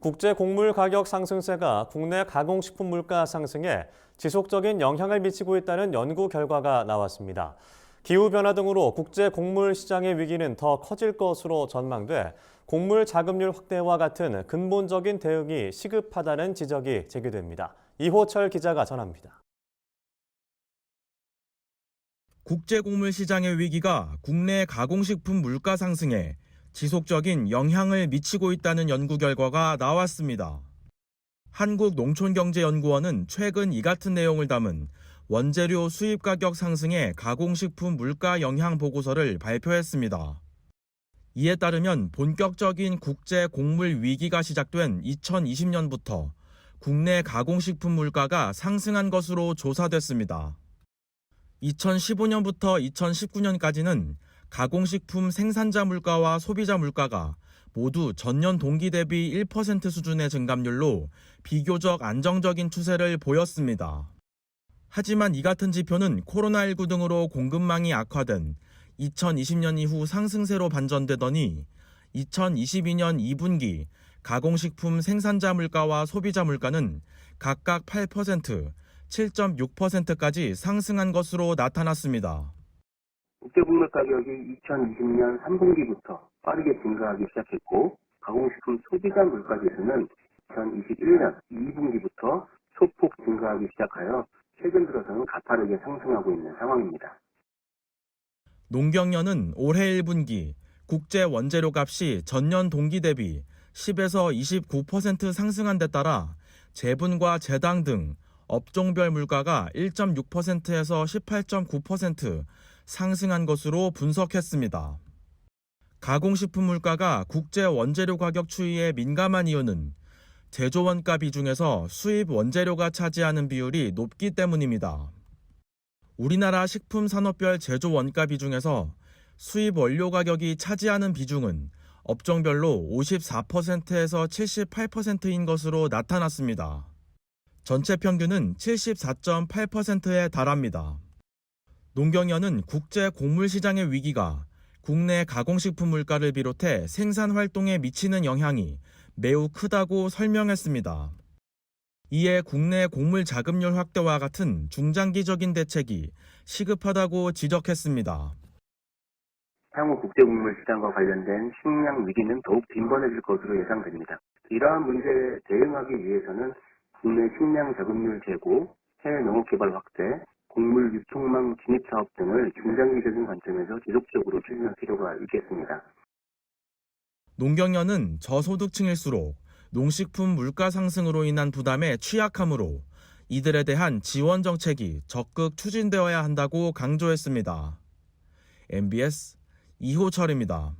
국제 곡물 가격 상승세가 국내 가공식품 물가 상승에 지속적인 영향을 미치고 있다는 연구 결과가 나왔습니다. 기후변화 등으로 국제 곡물 시장의 위기는 더 커질 것으로 전망돼 곡물 자급률 확대와 같은 근본적인 대응이 시급하다는 지적이 제기됩니다. 이호철 기자가 전합니다. 국제 곡물 시장의 위기가 국내 가공식품 물가 상승에 지속적인 영향을 미치고 있다는 연구 결과가 나왔습니다. 한국농촌경제연구원은 최근 이 같은 내용을 담은 원재료 수입 가격 상승의 가공식품 물가 영향 보고서를 발표했습니다. 이에 따르면 본격적인 국제 곡물 위기가 시작된 2020년부터 국내 가공식품 물가가 상승한 것으로 조사됐습니다. 2015년부터 2019년까지는 가공식품 생산자 물가와 소비자 물가가 모두 전년 동기 대비 1% 수준의 증감률로 비교적 안정적인 추세를 보였습니다. 하지만 이 같은 지표는 코로나19 등으로 공급망이 악화된 2020년 이후 상승세로 반전되더니 2022년 2분기 가공식품 생산자 물가와 소비자 물가는 각각 8%, 7.6%까지 상승한 것으로 나타났습니다. 국제국물 가격이 2020년 3분기부터 빠르게 증가하기 시작했고 가공식품 소비자 물가 지수는 2021년 2분기부터 소폭 증가하기 시작하여 최근 들어서는 가파르게 상승하고 있는 상황입니다. 농경연은 올해 1분기 국제 원재료 값이 전년 동기 대비 10에서 29% 상승한 데 따라 제분과 제당 등 업종별 물가가 1.6%에서 18.9% 상승한 것으로 분석했습니다. 가공식품 물가가 국제 원재료 가격 추이에 민감한 이유는 제조 원가 비중에서 수입 원재료가 차지하는 비율이 높기 때문입니다. 우리나라 식품 산업별 제조 원가 비중에서 수입 원료 가격이 차지하는 비중은 업종별로 54%에서 78%인 것으로 나타났습니다. 전체 평균은 74.8%에 달합니다. 농경연은 국제 곡물 시장의 위기가 국내 가공식품 물가를 비롯해 생산 활동에 미치는 영향이 매우 크다고 설명했습니다. 이에 국내 곡물 자급률 확대와 같은 중장기적인 대책이 시급하다고 지적했습니다. 향후 국제국물 시장과 관련된 식량 위기는 더욱 빈번해질 것으로 예상됩니다. 이러한 문제에 대응하기 위해서는 국내 식량 자급률 제고, 해외 농업 개발 확대, 곡물 유통망 진입 사업 등을 중장기적인 관점에서 지속적으로 추진할 필요가 있겠습니다. 농경연은 저소득층일수록 농식품 물가 상승으로 인한 부담에 취약하므로 이들에 대한 지원 정책이 적극 추진되어야 한다고 강조했습니다. MBS 이호철입니다.